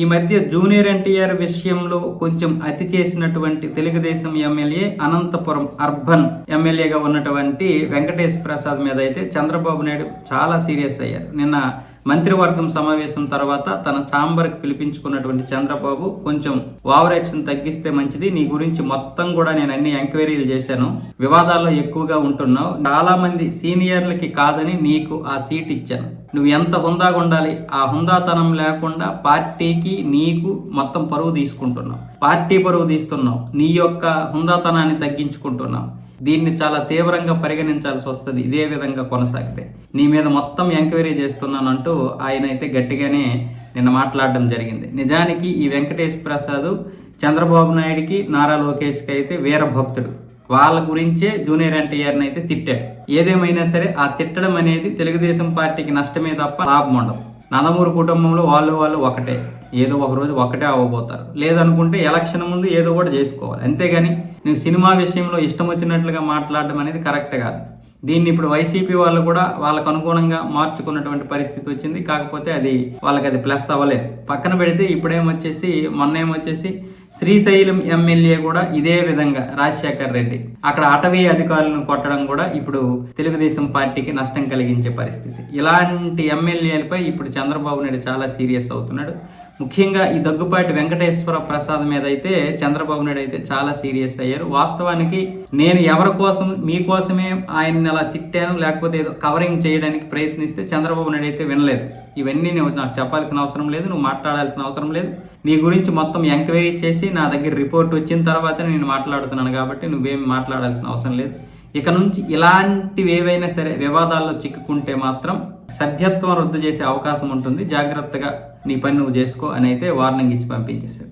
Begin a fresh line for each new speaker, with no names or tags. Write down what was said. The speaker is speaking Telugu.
ఈ మధ్య జూనియర్ ఎన్టీఆర్ విషయంలో కొంచెం అతి చేసినటువంటి తెలుగుదేశం ఎమ్మెల్యే అనంతపురం అర్బన్ ఎమ్మెల్యేగా ఉన్నటువంటి వెంకటేష్ ప్రసాద్ మీద అయితే చంద్రబాబు నాయుడు చాలా సీరియస్ అయ్యారు. నిన్న మంత్రివర్గం సమావేశం తర్వాత తన ఛాంబర్కి పిలిపించుకున్నటువంటి చంద్రబాబు కొంచెం ఓవరాక్షన్ తగ్గిస్తే మంచిది నీ గురించి మొత్తం కూడా నేను అన్ని ఎంక్వైరీలు చేశాను. వివాదాల్లో ఎక్కువగా ఉంటున్నావు. చాలా మంది సీనియర్లకి కాదని నీకు ఆ సీట్ ఇచ్చాను. నువ్వు ఎంత హుందాగా ఉండాలి? ఆ హుందాతనం లేకుండా పార్టీకి నీకు మొత్తం పరువు తీసుకుంటున్నావు పార్టీ పరువు తీస్తున్నావు నీ యొక్క హుందాతనాన్ని తగ్గించుకుంటున్నావు దీన్ని చాలా తీవ్రంగా పరిగణించాల్సి వస్తుంది. ఇదే విధంగా కొనసాగితే. నీ మీద మొత్తం ఎంక్వైరీ చేస్తున్నానంటూ ఆయన అయితే గట్టిగానే నిన్న మాట్లాడడం జరిగింది. నిజానికి ఈ వెంకటేష్ ప్రసాద్ చంద్రబాబు నాయుడికి నారా లోకేష్కి అయితే వీర భక్తుడు వాళ్ళ గురించే జూనియర్ ఎన్టీఆర్ని అయితే తిట్టాడు. ఏదేమైనా సరే ఆ తిట్టడం అనేది తెలుగుదేశం పార్టీకి నష్టమే తప్ప లాభం ఉండదు. నందమూరి కుటుంబంలో వాళ్ళు వాళ్ళు ఒకటే. ఏదో ఒక రోజు ఒకటే అవ్వబోతారు. లేదనుకుంటే ఎలక్షన్ ముందు ఏదో కూడా చేసుకోవాలి. అంతేగాని నువ్వు సినిమా విషయంలో ఇష్టం వచ్చినట్లుగా మాట్లాడడం అనేది కరెక్ట్ కాదు. దీన్ని ఇప్పుడు వైసీపీ వాళ్ళు కూడా వాళ్ళకు అనుగుణంగా మార్చుకున్నటువంటి పరిస్థితి వచ్చింది. కాకపోతే అది వాళ్ళకి అది ప్లస్ అవ్వలేదు. పక్కన పెడితే ఇప్పుడేమొచ్చేసి మొన్న ఏమొచ్చేసి శ్రీశైలం ఎమ్మెల్యే కూడా ఇదే విధంగా రాజశేఖర్ రెడ్డి. అక్కడ అటవీ అధికారులను కొట్టడం కూడా ఇప్పుడు తెలుగుదేశం పార్టీకి నష్టం కలిగించే పరిస్థితి. ఇలాంటి ఎమ్మెల్యేలపై ఇప్పుడు చంద్రబాబు నాయుడు చాలా సీరియస్ అవుతున్నాడు. ముఖ్యంగా ఈ దగ్గుపాటి వెంకటేశ్వర ప్రసాద్ మీద అయితే చంద్రబాబు నాయుడు అయితే చాలా సీరియస్ అయ్యారు. వాస్తవానికి నేను ఎవరి కోసం మీకోసమే ఆయన్ని అలా తిట్టాను లేకపోతే ఏదో కవరింగ్ చేయడానికి ప్రయత్నిస్తే చంద్రబాబు నాయుడు అయితే వినలేదు. ఇవన్నీ నువ్వు నాకు చెప్పాల్సిన అవసరం లేదు నువ్వు మాట్లాడాల్సిన అవసరం లేదు. నీ గురించి మొత్తం ఎంక్వైరీ చేసి నా దగ్గర రిపోర్ట్ వచ్చిన తర్వాత నేను మాట్లాడుతున్నాను కాబట్టి నువ్వేమి మాట్లాడాల్సిన అవసరం లేదు. ఇక నుంచి ఇలాంటివి ఏవైనా సరే వివాదాల్లో చిక్కుకుంటే మాత్రం సభ్యత్వం రద్దు చేసే అవకాశం ఉంటుంది. జాగ్రత్తగా నీ పని నువ్వు చేసుకో అని అయితే వార్నింగ్ ఇచ్చి పంపించేశారు.